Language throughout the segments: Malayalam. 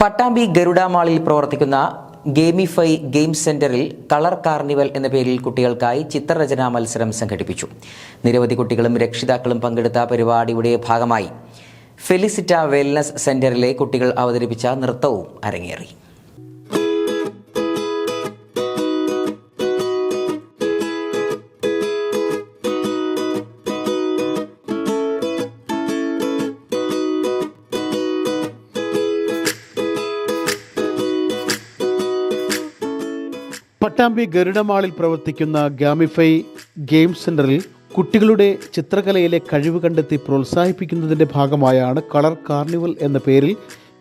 പട്ടാമ്പി ഗരുഡ മാളിൽ പ്രവർത്തിക്കുന്ന ഗെയിമിഫൈ ഗെയിം സെന്ററിൽ കളർ കാർണിവൽ എന്ന പേരിൽ കുട്ടികൾക്കായി ചിത്രരചനാ മത്സരം സംഘടിപ്പിച്ചു. നിരവധി കുട്ടികളും രക്ഷിതാക്കളും പങ്കെടുത്ത പരിപാടിയുടെ ഭാഗമായി ഫെലിസിറ്റ വെൽനസ് സെന്ററിലെ കുട്ടികൾ അവതരിപ്പിച്ച നൃത്തവും അരങ്ങേറി. പട്ടാമ്പി ഗരുഡമാളിൽ പ്രവർത്തിക്കുന്ന ഗാമിഫൈ ഗെയിം സെന്ററിൽ കുട്ടികളുടെ ചിത്രകലയിലെ കഴിവ് കണ്ടെത്തി പ്രോത്സാഹിപ്പിക്കുന്നതിന്റെ ഭാഗമായാണ് കളർ കാർണിവൽ എന്ന പേരിൽ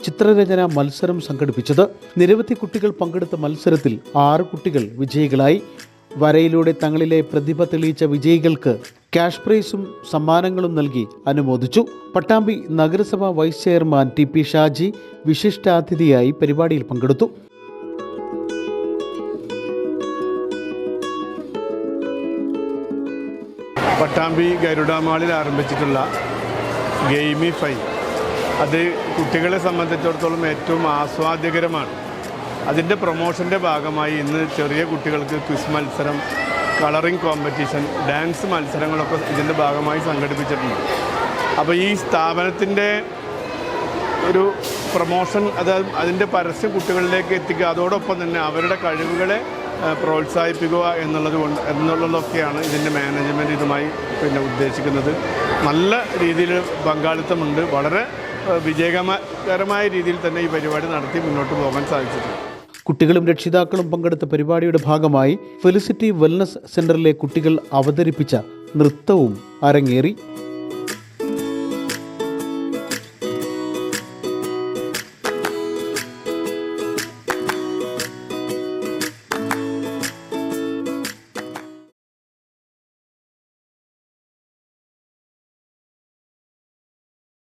ചിത്രരചന മത്സരം സംഘടിപ്പിച്ചത്. നിരവധി കുട്ടികൾ പങ്കെടുത്ത മത്സരത്തിൽ ആറ് കുട്ടികൾ വിജയികളായി. വരയിലൂടെ തങ്ങളിലെ പ്രതിഭ തെളിയിച്ച വിജയികൾക്ക് ക്യാഷ് പ്രൈസും സമ്മാനങ്ങളും നൽകി അനുമോദിച്ചു. പട്ടാമ്പി നഗരസഭ vice chairman T P Shaji വിശിഷ്ടാതിഥിയായി പരിപാടിയിൽ പങ്കെടുത്തു. പട്ടാമ്പി ഗരുഡാമാളിൽ ആരംഭിച്ചിട്ടുള്ള ഗെയിമിഫൈ അത് കുട്ടികളെ സംബന്ധിച്ചിടത്തോളം ഏറ്റവും ആസ്വാദ്യകരമാണ്. അതിന്റെ പ്രൊമോഷന്റെ ഭാഗമായി ഇന്ന് ചെറിയ കുട്ടികൾക്ക് ക്വിസ് മത്സരം കളറിംഗ് കോമ്പറ്റീഷൻ ഡാൻസ് മത്സരങ്ങളൊക്കെ ഇതിന്റെ ഭാഗമായി സംഘടിപ്പിച്ചിട്ടുണ്ട്. അപ്പോൾ ഈ സ്ഥാപനത്തിന്റെ ഒരു പ്രൊമോഷൻ അത് അതിന്റെ പരസ്യം കുട്ടികളിലേക്ക് എത്തിക്കുക അതോടൊപ്പം തന്നെ അവരുടെ കഴിവുകളെ പ്രോത്സാഹിപ്പിക്കുക എന്നുള്ളത് കൊണ്ട് എന്നുള്ളതൊക്കെയാണ് ഇതിന്റെ മാനേജ്മെന്റ് ഇതുമായി പിന്നെ ഉദ്ദേശിക്കുന്നത്. നല്ല രീതിയിൽ പങ്കാളിത്തമുണ്ട്. വളരെ വിജയകരമായ രീതിയിൽ തന്നെ ഈ പരിപാടി നടത്തി മുന്നോട്ട് പോകാൻ സാധിച്ചിട്ടുണ്ട്. കുട്ടികളും രക്ഷിതാക്കളും പങ്കെടുത്ത പരിപാടിയുടെ ഭാഗമായി ഫെലിസിറ്റി വെൽനസ് സെന്ററിലെ കുട്ടികൾ അവതരിപ്പിച്ച നൃത്തവും അരങ്ങേറി.